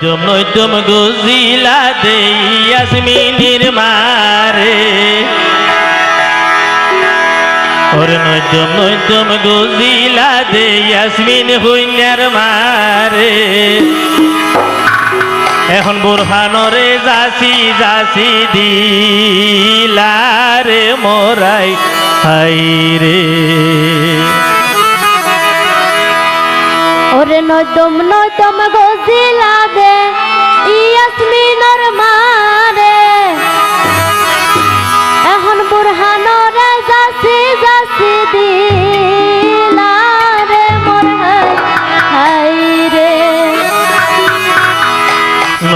তুম তুম গুজিলা দে ইয়াসমিনের মারে। ওর নতুম নতুম গুজিলা দে ইয়াসমিন হুইনার মারে। এখন বুরহানরে যাসি যাসি দিলারে মোরাই হাই রে। ওরে নদম নদম গজিলা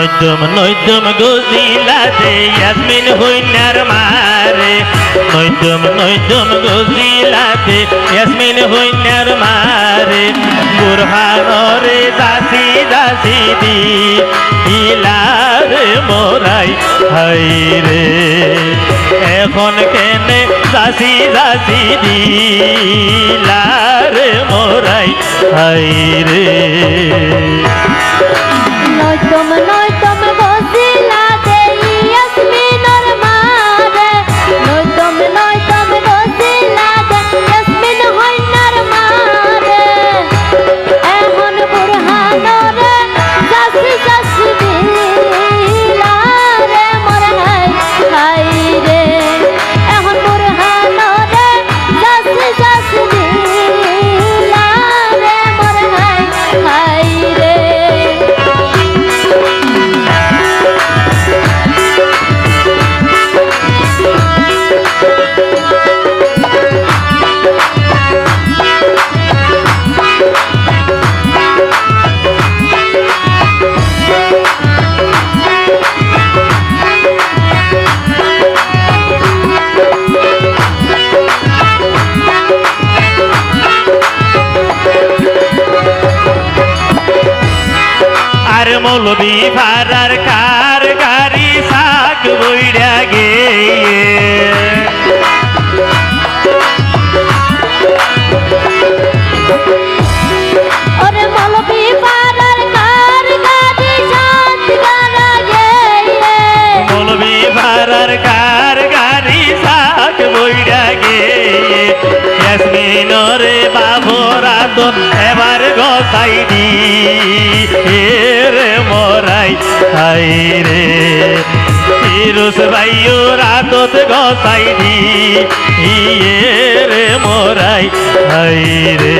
নৈদম নৈদম গজিলা দে ইয়াসমিন হুইনার মারে। নৈদম নৈদম গজিলা দে ইয়াসমিন হুইনার মারে। বুরহানরে দাসি দাসি দি ইলারে মোরাই, হাই রে। এখন কেনে দাসি দাসি দিলারে মোরাই, হাই রে। দি রে মরাই তাই রে ফিরুস ভাইও রাতত গসাই দি ইয়ে রে মরাই তাই রে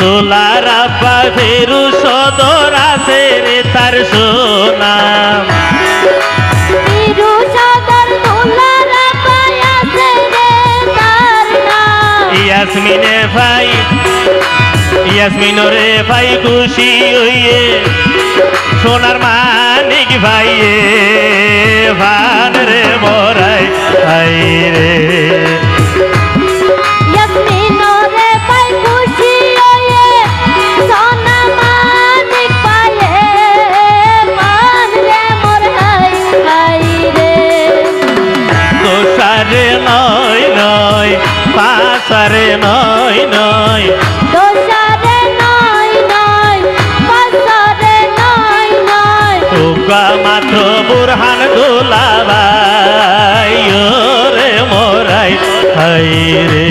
দোলারা পার ফেরু সদর আছে রে তার সোনা। সদর তোমারা পায়াছে রে ভাই ভাই খুশি হইয়ে সোনার মানিক ভাইয়ে ভান রে মরাই ভাই রে। নয় নয় মাত্র বুরহান দোলাবাই রে মোরাই হাই রে।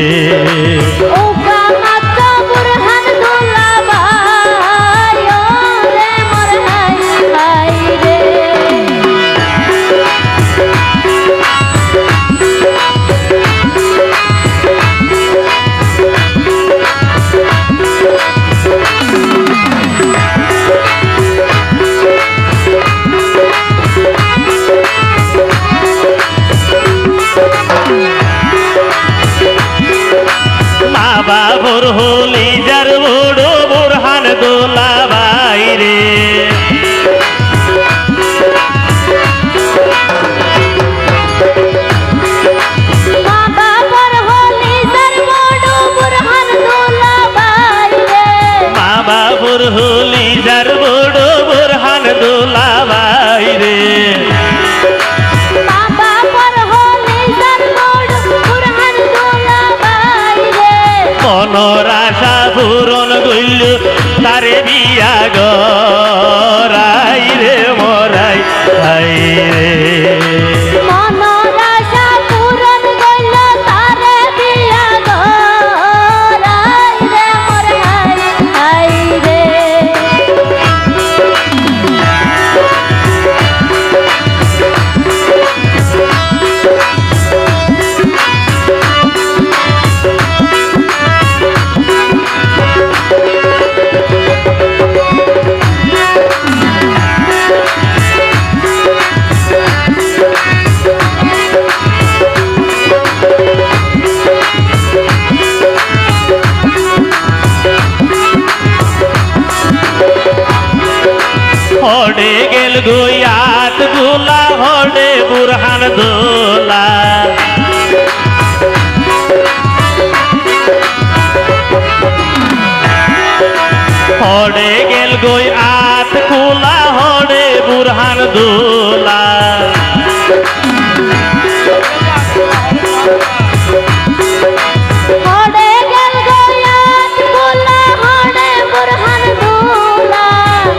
হরে গেল গই আত কুলা হড়ে বুরহান দুলা।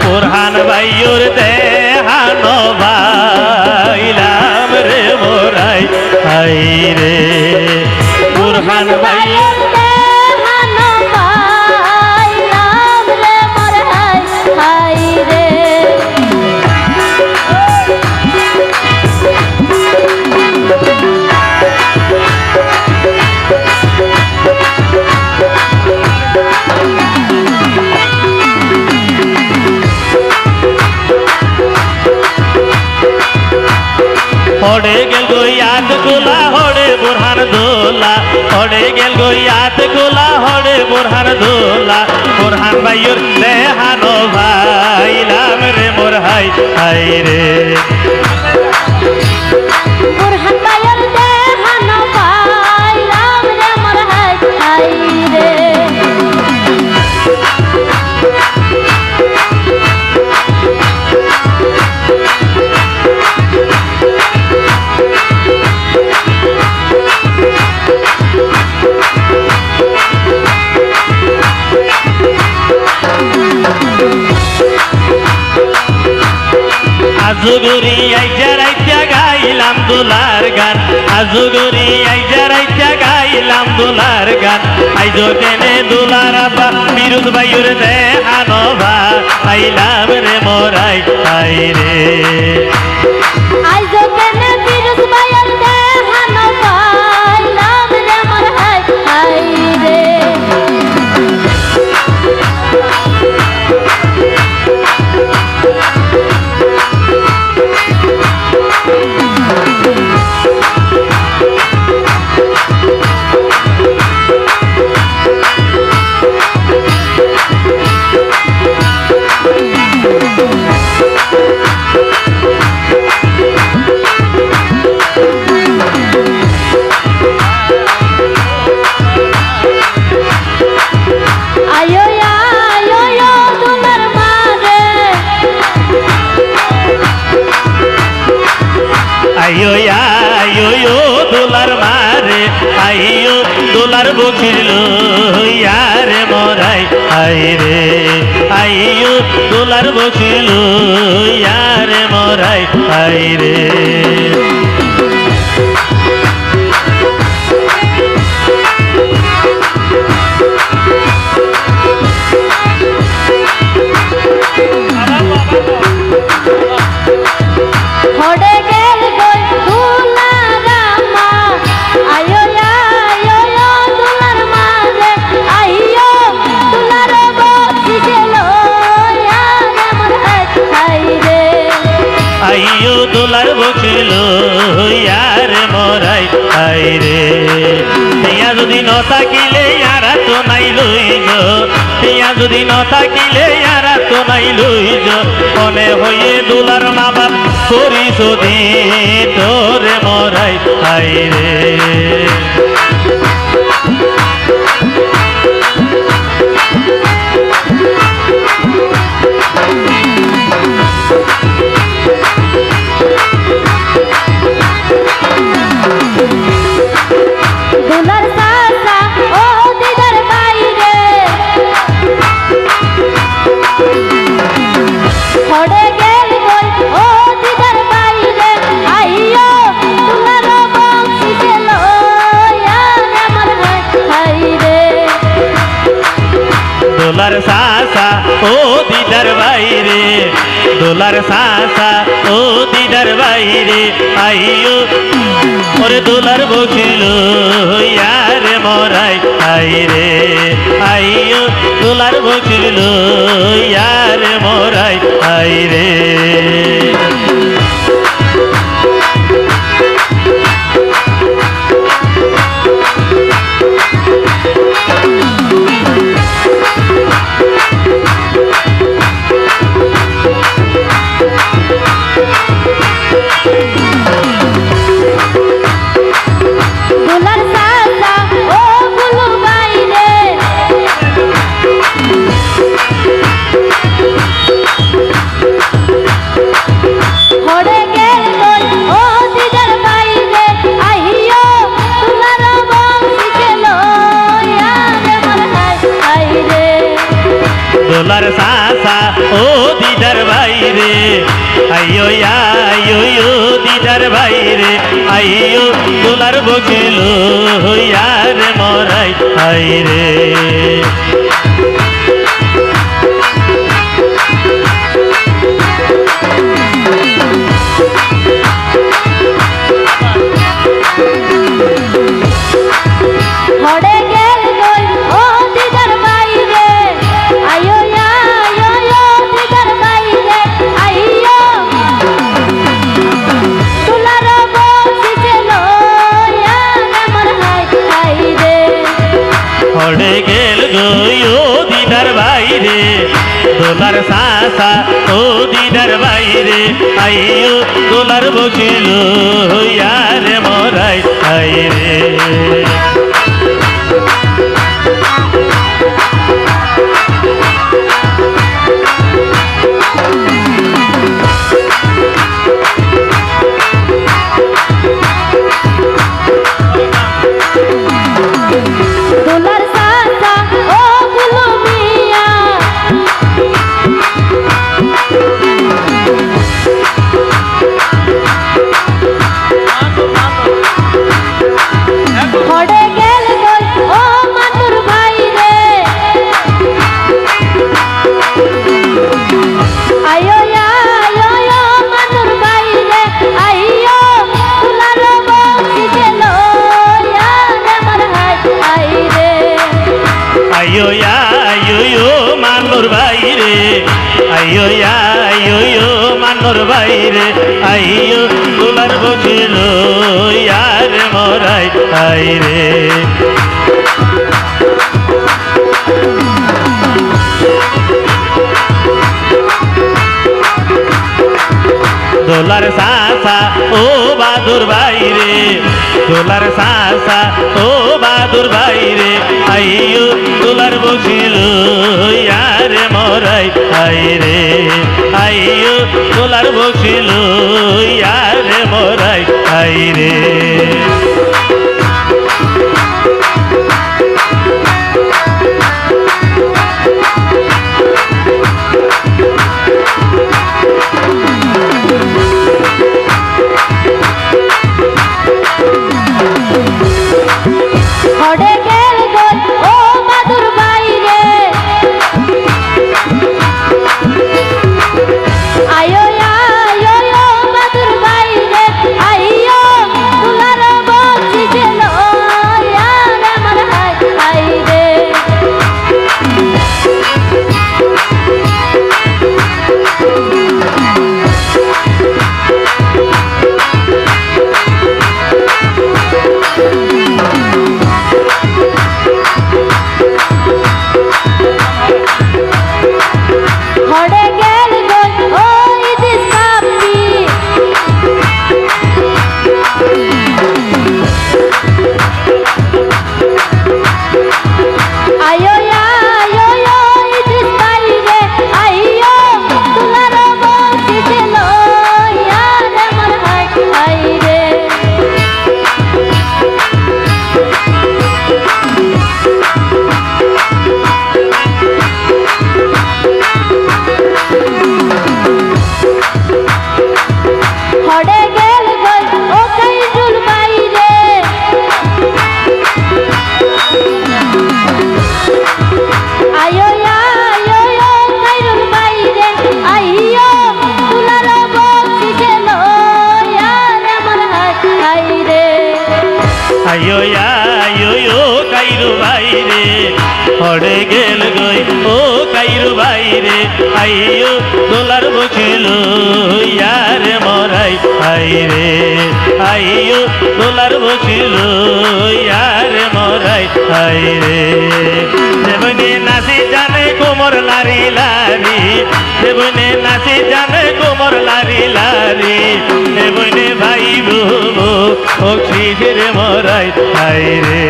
বুরহান ভাইয়ুর দেহান ভাইলাম রে মোরাই হাই রে। বুরহান ভাইয়ুর হড়ে গেল গইয়াত গোলা হড়ে বোরহার দোলা। হড়ে গেল গইয়াত গোলা হড়ে বোরহার দোলা। বোরহার ভাইয়ের দেহানো ভাই, নাম রে মোর হাই হাই রে। আজুগুরি আইজা রাইতা গাইলাম দোলার গান। আজুগুরি আইজা রাইতা গাইলাম দোলার গান। আইজো কেনে দোলার আবা বিরুদ বাইর দে আনবা পাইলাম রে মোরাই আই রে। আইজো বাই লইজ মনে হয়ে দুলার মা বাপ করি যদি তোরে মরাই হাই রে। দোলার সাসা, ও দিদার বাইরে। দোলার সাসা, ও দিদার বাইরে। আইও ওরে দোলার বকিল ইয়ার মরাই আইরে আইও দোলার বকিল ইয়ার মরাই আইরে যায় রে আশা ও দিদার বাইরে আইও দোলার বকিল হইয়ারে মরাই আইরে। দোলার সাসা, ও বাদুর বাইরে দোলার সাসা, ও বাদুর বাইরে আইও দোলার বসিল ইয়ারে মরাই, আইরে। আইও দোলার বসিল ইয়ারে মরাই, আইরে। মরাই আইরে দেবনে নাচি জানে কোমর লারি লারি। দেবনে নাচি জানে কোমর লারি লারি। দেবনে ভাই বো ও শিশির মরাই আইরে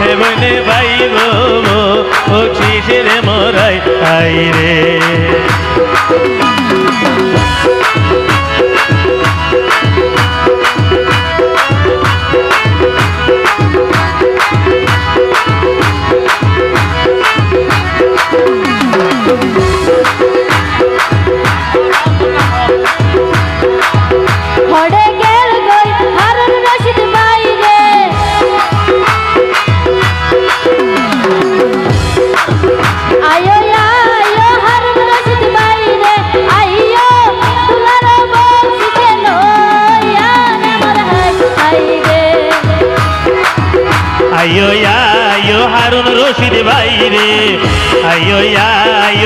দেবনে ভাই বো ও শিশির মরাই আইরে হড়ে গেল গই হারুন রশিদ রশিদ বাইরে। আইয়ো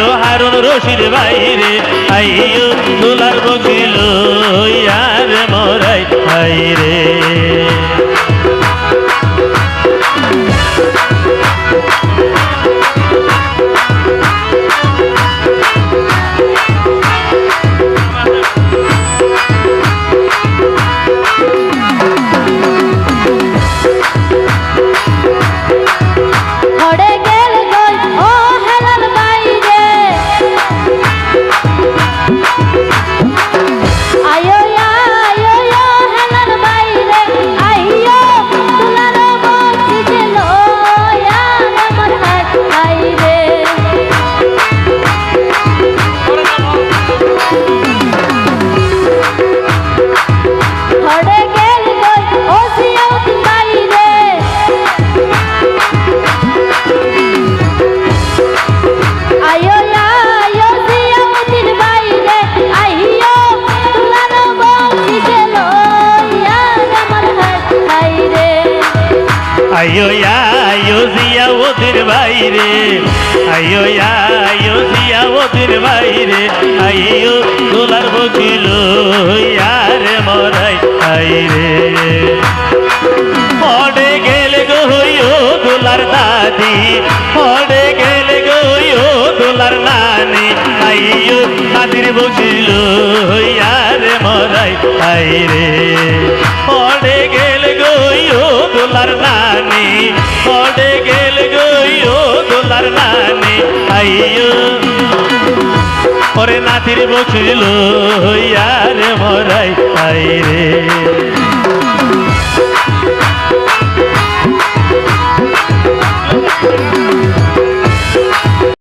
আয়ো হারুন রশির বাইরে আইও দোলার বকিল ইয়ার মরাই আইরে দাদির বকিল ইয়ার মরাই আইরে পড়ে গেলে গো হইও দোলার নানি, পড়ে গেলে গো হইও দোলার নানি, আইয়ো। ওরে নাতির বকিল ইয়ার মরাই আইরে